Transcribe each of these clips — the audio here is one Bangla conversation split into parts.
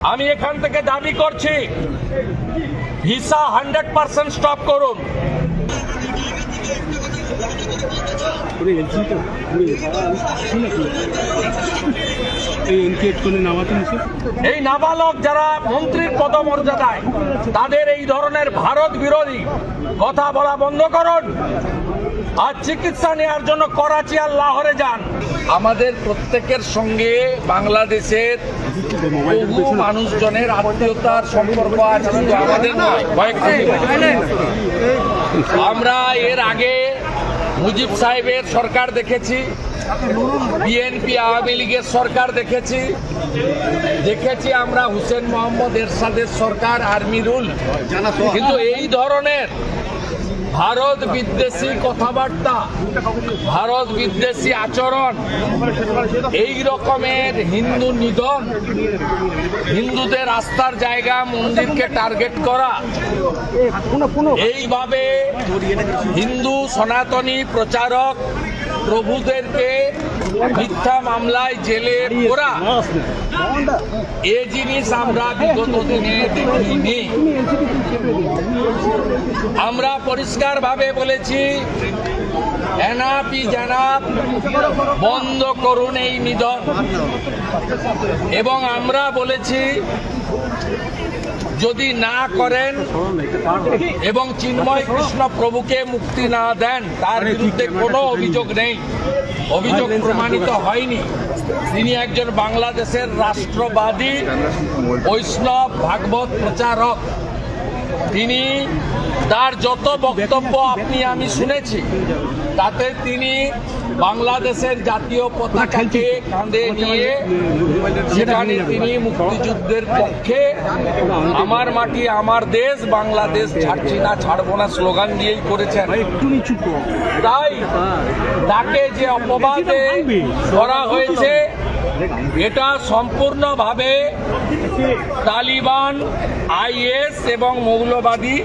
আমি এখান থেকে দাবি করছি ভিসা হান্ড্রেড পার্সেন্ট স্টপ করুন। এই নাবালক যারা মন্ত্রীর পদমর্যাদায় তাদের এই ধরনের ভারত বিরোধী কথা বলা বন্ধ করুন। আর চিকিৎসা নেওয়ার জন্য করাচি আর লাহোরে যান। আমাদের প্রত্যেকের সঙ্গে বাংলাদেশের বহু মানুষজনের আত্মীয়তার সম্পর্ক আছে শুধু আমাদের নয়। আমরা এর আগে মুজিব সাহেবের সরকার দেখেছি, বিএনপি, আওয়ামী লীগের সরকার দেখেছি। দেখেছি আমরা হুসেন মোহাম্মদ এরশাদের সরকার, আর্মি রুল। কিন্তু এই ধরনের ভারত বিদ্বেষী কথাবার্তা ভারত বিদ্বেষী আচরণ এই রকমের হিন্দু নিধন হিন্দুদের রাস্তার জায়গা মন্দিরকে টার্গেট করা এইভাবে হিন্দু সনাতনী প্রচারক প্রভুদেরকে মিথ্যা মামলায় জেলে করা এ জিনিস আমরা বিগত দিনে দেখিনি। আমরা পরিষ্কারভাবে বলেছি, এনাপি জানাপ বন্ধ করুন এই নিধন। এবং আমরা বলেছি যদি না করেন এবং চিন্ময় কৃষ্ণ প্রভুকে মুক্তি না দেন, তার বিরুদ্ধে কোনো অভিযোগ নেই। অভিযোগ প্রমাণিত হয়নি। তিনি একজন বাংলাদেশের রাষ্ট্রবাদী, বৈষ্ণব ভাগবত প্রচারক। তিনি তার যত বক্তব্য আপনি আমি শুনেছি তাতে তিনি বাংলাদেশের জাতীয় পতাকাকে কাঁধে নিয়ে সেখানে তিনি মুক্তিযুদ্ধের পক্ষে আমার মাটি আমার দেশ বাংলাদেশ ছাড়ছি না ছাড়বো না স্লোগান দিয়েই করেছেন। একটু তাই তাকে যে অপবাদে করা হয়েছে এটা সম্পূর্ণভাবে তালিবান, আইএস এবং মৌলবাদী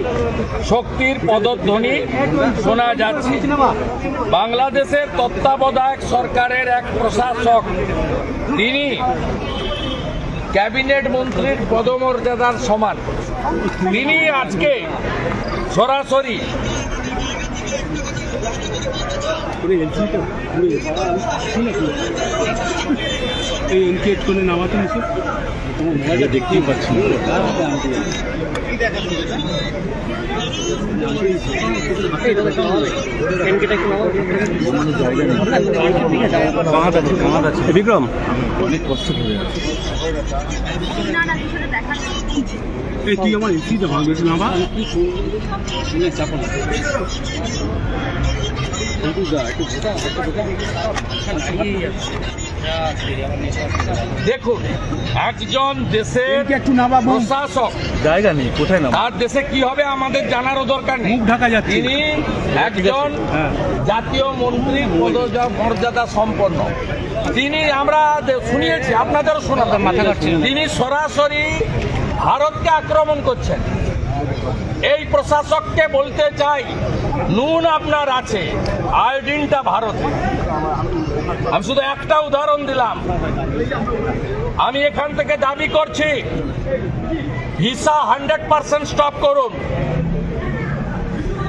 শক্তির পদধ্বনি শোনা যাচ্ছে। বাংলাদেশের তত্ত্বাবধায়ক সরকারের এক প্রশাসক, তিনি ক্যাবিনেট মন্ত্রীর পদমর্যাদার সমান। তিনি আজকে সরাসরি পুরো এলসি পুরো এই এনকেট করে নামাতে নিছে। তোমার দেখতেই পাচ্ছি বিক্রম। অনেক কষ্ট করে তুই আমার এসিতে ভাঙবে নামা। দেখুন একজন দেশের একটু প্রশাসক। জায়গা নেই কোথায় নাম? তার দেশে কি হবে আমাদের জানারও দরকার নেই। মুখ ঢাকা যাচ্ছে। তিনি একজন হ্যাঁ। জাতীয় মন্ত্রী মর্যাদা সম্পন্ন। তিনি আমরা শুনিয়েছি আপনাদেরও শোনাতাম মাথা তিনি সরাসরি ভারতকে আক্রমণ করছেন। এই প্রশাসককে বলতে চাই, নুন আপনার আছে, আয়োডিনটা ভারতে। আমি শুধু একটা উদাহরণ দিলাম। আমি এখান থেকে দাবি করছি, ভিসা হান্ড্রেড পার্সেন্ট স্টপ করুন।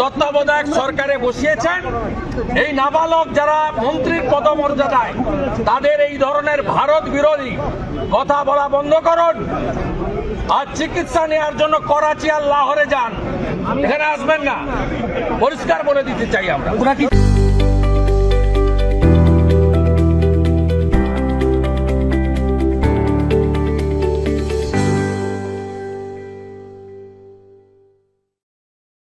তত্ত্বাবধায়ক সরকারে বসিয়েছেন। এই নাবালক যারা মন্ত্রীর পদমর্যাদায় তাদের এই ধরনের ভারত বিরোধী কথা বলা বন্ধ করুন। আর চিকিৎসা নেওয়ার জন্য করাচি আর লাহোরে যান। এখানে আসবেন না। পরিষ্কার বলে দিতে চাই আমরা।